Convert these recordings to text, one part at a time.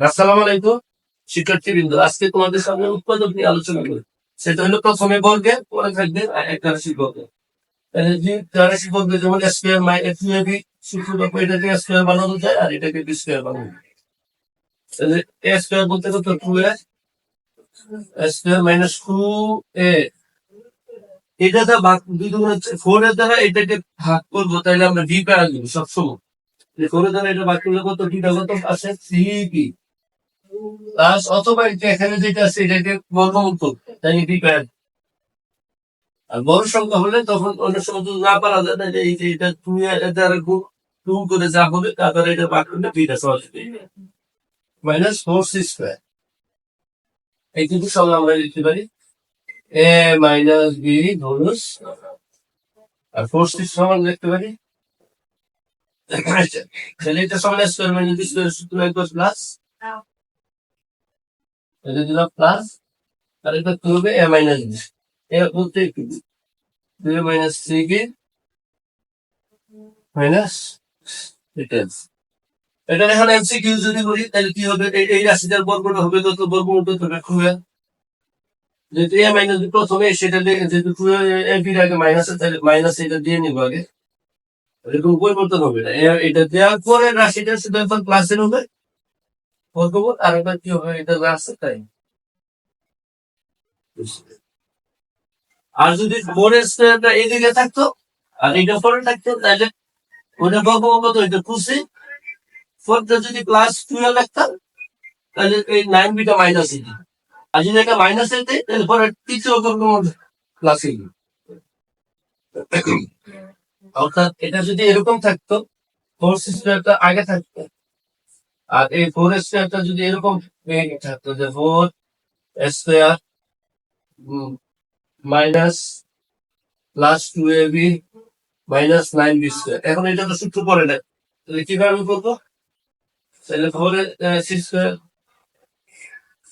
আসসালামু আলাইকুম শিক্ষার্থী বিন্দু আজকে তোমাদের সামনে উৎপাদক নিয়ে আলোচনা করি। সেটা হলো প্রথমে বর্গে, পরে থাকবে বি বানানো যায় আর এটাকে বি বলতে এ এ এটা হচ্ছে ফোর এর দ্বারা এটাকে ভাগ করব, তাহলে আমরা ডি পে আসব সবসময়। ফোর এর দ্বারা এটা ভাগ করলে কত? ডিটা কত? আছে সি পি প্লাস অথবা এটা এখানে যেটা আছে এটাকে বর্গমূল তাই ডি পে আর বড় সংখ্যা হলে তখন অনেক সময় না পারা যায়, তাহলে এই যে এটা তুমি দ্বারা গুণ গুণ করে যা হবে তারপরে এটা ভাগ করলে বিটা সহজ মাইনাস ফোর সি স্কোয়ার। এই কিন্তু আমরা লিখতে পারি। এ মাইনাস বি ধনুস আর ফোর সি সমান লিখতে পারি। আচ্ছা তাহলে এটা সমান স্কোয়ার মাইনাস সূত্র একবার প্লাস। এটা দিলাম প্লাস আর এটা কি হবে? এ মাইনাস বি এ বলতে দুই মাইনাস থ্রি কি মাইনাস এটা এটা এখন এমসিকিউ যদি করি, তাহলে কি হবে? এই- রাশিটার বর্গটা হবে কত? বর্গমূল হবে খুবই যেহেতু এ মাইনাস প্রথমে সেটা যেহেতু টু এ বির আগে মাইনাস তাহলে মাইনাস এটা দিয়ে নিবো আগে। এরকম পরিবর্তন হবে না। এটা দেওয়ার পরে রাশিটা সেটা প্লাসের হবে আর এবার কি হবে এটা আছে তাই। আর যদি স্কোয়ারটা এদিকে থাকতো আর এটা পরে থাকতো তাহলে ওটা বর্গমূল কত হইতো টু সি ফোরটা যদি প্লাস টুয়েলভ রাখতাম তাহলে এই নাইন বিটা মাইনাস এটি আর যদি একটা মাইনাস এতে তাহলে পরে তৃতীয় প্লাস এটি অর্থাৎ এটা যদি এরকম থাকতো ফোর স্কোয়ারটা আগে থাকতো আর এই ফোর স্কোয়ারটা যদি এরকম থাকতো, যে four square minus plus two A B minus nine B square এখন এটা তো সূত্র পড়ে না তাহলে কীভাবে আমি করব? তাহলে ফোর সিক্স স্কোয়ার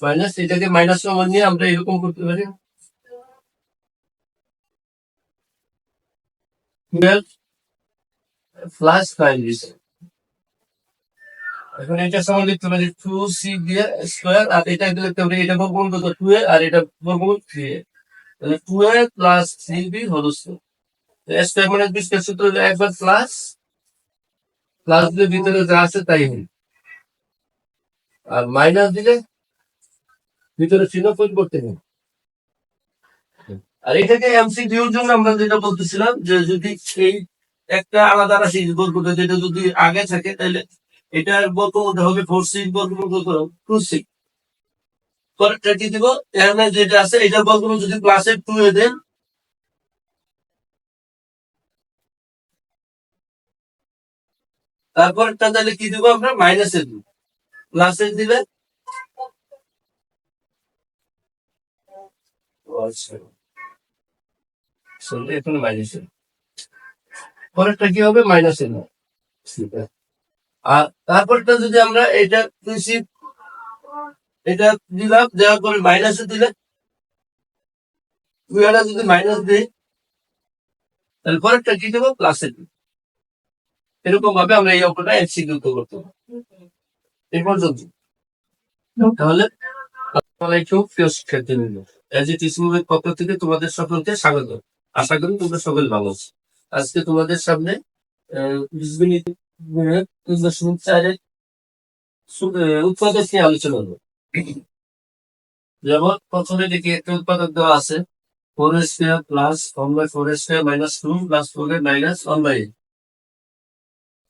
মাইনাস এটাকে মাইনাস কমন নিয়ে আমরা এরকম করতে পারি। টুয়েলভ প্লাস নাইন বি এখন এটা সমান লিখতে পারি টু সি দিয়ে স্কোয়ার আর এটা লিখতে পারি এটা বর্গমূল কত টু এ আর এটা বর্গমূল থ্রি এ তাহলে two A plus three B হল স্কোয়ার মানে বি স্কোয়ার সূত্র একবার প্লাস প্লাস দিলে ভিতরে যা আছে তাই হবে। আর মাইনাস দিলে ভিতরে চিহ্ন পরিবর্তন হবে। আর এটাকে এমসিকিউর জন্য আমরা যেটা বলতেছিলাম যে যদি এই একটা আলাদা রাশি বর্গটা যেটা যদি আগে থাকে, তাহলে এটার বর্গমূলটা হবে ফোর সিক্স বর্গমূল কত টু সিক্স পরেরটা কি দিব? এখানে যেটা আছে, এটার বর্গমূল যদি প্লাসে টু এ দেন, তারপরটা তাহলে কি দিব আমরা? মাইনাসে দিব। প্লাসে দিলে? আচ্ছা। এখানে মাইনাসে পরেরটা কি হবে? মাইনাসে আর তারপরটা যদি আমরা এটা বেশি এটা দিলাম দেওয়ার পরে মাইনাসে দিলে দুইটা যদি মাইনাস দিই তাহলে পরেরটা কি দেবো? প্লাসে দিব। এরকম ভাবে আমরা এই অঙ্কটা এক্সিকিউট করতে পারব। এই পর্যন্ত। তাহলে আসসালামাইকুম প্রিয় শিক্ষার্থীবৃন্দ। এজ ইট ইসলামের পক্ষ থেকে তোমাদের সকলকে স্বাগত। আশা করি তোমরা সকল ভালো আজকে তোমাদের সামনে আহ, দশমিক চারের উৎপাদক নিয়ে আলোচনা করব যেমন প্রথমে দেখি একটা উৎপাদক দেওয়া আছে four square plus one by four square minus two plus four minus one by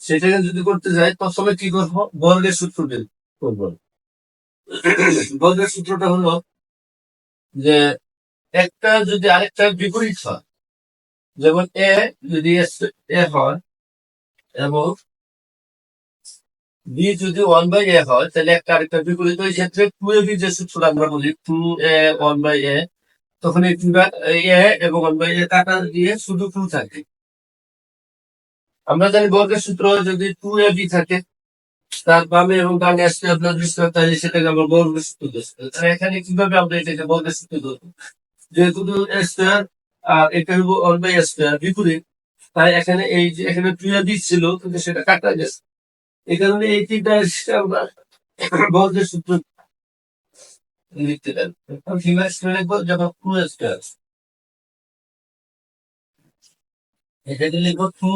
সেটাকে যদি করতে যাই প্রথমে কি করব বর্গের সূত্র বের করব বর্গের সূত্রটা হলো, যে একটা যদি আরেকটার বিপরীত হয়, যেমন এ, যদি এ হয় এবং বি যদি ওয়ান বাই এ হয়, তাহলে একটা আরেকটা বিপরীত ওই ক্ষেত্রে টু এ যে আমরা বলি। Two A one by A তখন এই টু এ এবং ওয়ান বাই এ কাটা দিয়ে শুধু টু থাকে। আমরা জানি বর্গের সূত্র যদি টু এ বি থাকে, তার বামে এবং ডানে আসলে আপনার বিস্তার তাহলে সেটাকে আমরা বর্গের সূত্র তাহলে এখানে কীভাবে আমরা এটাকে বর্গের সূত্র ধরবো? যেহেতু স্কোয়ার আর এটা হলো ওয়ান বাই স্কোয়ার বিপরীত, তাই এখানে এই যে, এখানে টু এ বি ছিল, কিন্তু সেটা কাটা গেছে। কারণে এই তিনটা আমরা বর্গের সূত্র লিখতে দেন ফিমার স্কোয়ার লিখব যখন টু স্কোয়ার এটাকে লিখব টু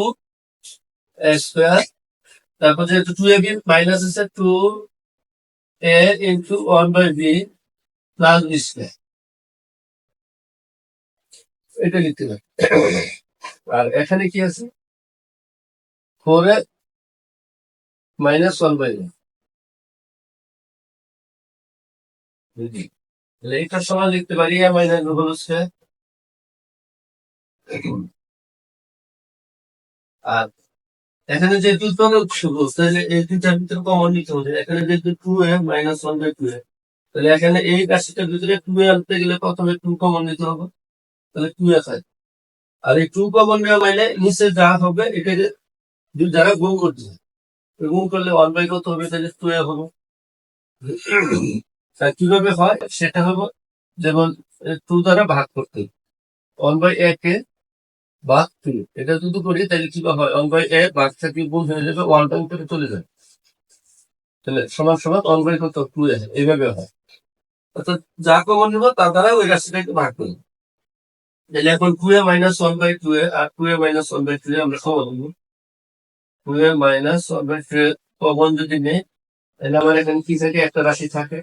স্কোয়ার। তারপর যেহেতু টু এ বি মাইনাস আছে, two A into one by B plus B square. এটা লিখতে পারি। আর এখানে কি আছে? Four A minus one by তাহলে এটার সময় লিখতে পারি এ মাইনাস স্কোয়ার আর এখানে যে দুটো তাহলে এই দুটার ভিতরে কমন নিতে হবে। এখানে যেহেতু two A minus one by two A তাহলে এখানে এই রাশিটার ভিতরে টু এ আনতে গেলে প্রথমে টু কমন নিতে হবে। তাহলে টু এ খায় আর এই টু কমন নেওয়া মানে নিচে যা হবে, এটাকে দু- যারা গুণ করছে গুণ করলে ওয়ান বাই কত হবে, তাহলে টু এ হবে। তা কীভাবে হয়? সেটা হলো যেমন টু দ্বারা ভাগ করতে ওয়ান বাই এ কে ভাগ টু এটা যদি করি, তাহলে কি হয়? ওয়ান বাই এ ভাগ থেকে গুণ হয়ে যাবে ওয়ান বাই উপরে চলে যাবে তাহলে সমান সমান ওয়ান বাই কত টু এ এইভাবে হয়। অর্থাৎ যা কমন নিব, তার দ্বারা ওই রাশিটাকে ভাগ করি তাহলে এখন two A minus one by two A, R two A minus one by two A আমরা কমন নিব টু এ মাইনাস কমন যদি নেই তাহলে আমার এখানে কি থাকে? একটা রাশি থাকে।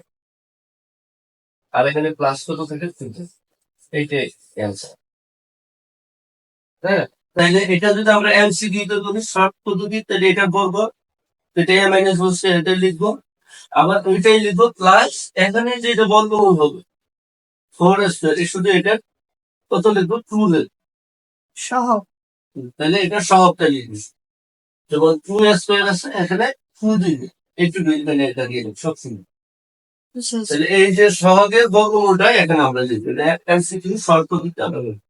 আর এখানে প্লাস কত থাকে? তিনটে এইটাই অ্যান্সার হ্যাঁ? তাহলে এটা যদি আমরা এমসিকিউ তে করি শর্ট পদ্ধতি তাহলে এটা বলব এটা এ মাইনাস বলছে এটা লিখব। আবার ওইটাই লিখব প্লাস এখানে যেটা বলব হবে ফোর স্কোয়ার শুধু এটা কত লিখব? টু লিখব সহ তাহলে এটা সহবটা লিখবি। যেমন টু স্কোয়ার আছে এখানে টু দিবি একটু দুই মানে এটা দিয়ে দিবি সব শুনে তাহলে এই যে সহগের বর্গমূলটা এখানে আমরা লিখব এমসিকিউ পদ্ধতি আমরা লিখব।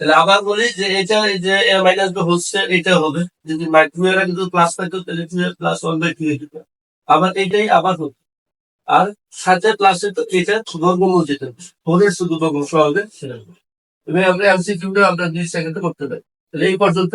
তাহলে আবার বলি যে এটা এই যে এ মাইনাস বি হচ্ছে এটা হবে। যদি টু এর যদি প্লাস থাকতো তাহলে টু এর প্লাস ওয়ান বাই টু যেত আবার এটাই আবার হতো। আর সাথে প্লাসে তো এটা বর্গমূল যেত ফোরের শুধু বর্গমূল সহগে সেটা হবে। এবার আমরা এমসিকিউটা আমরা দুই সেকেন্ডে করতে পারি। তাহলে এই পর্যন্ত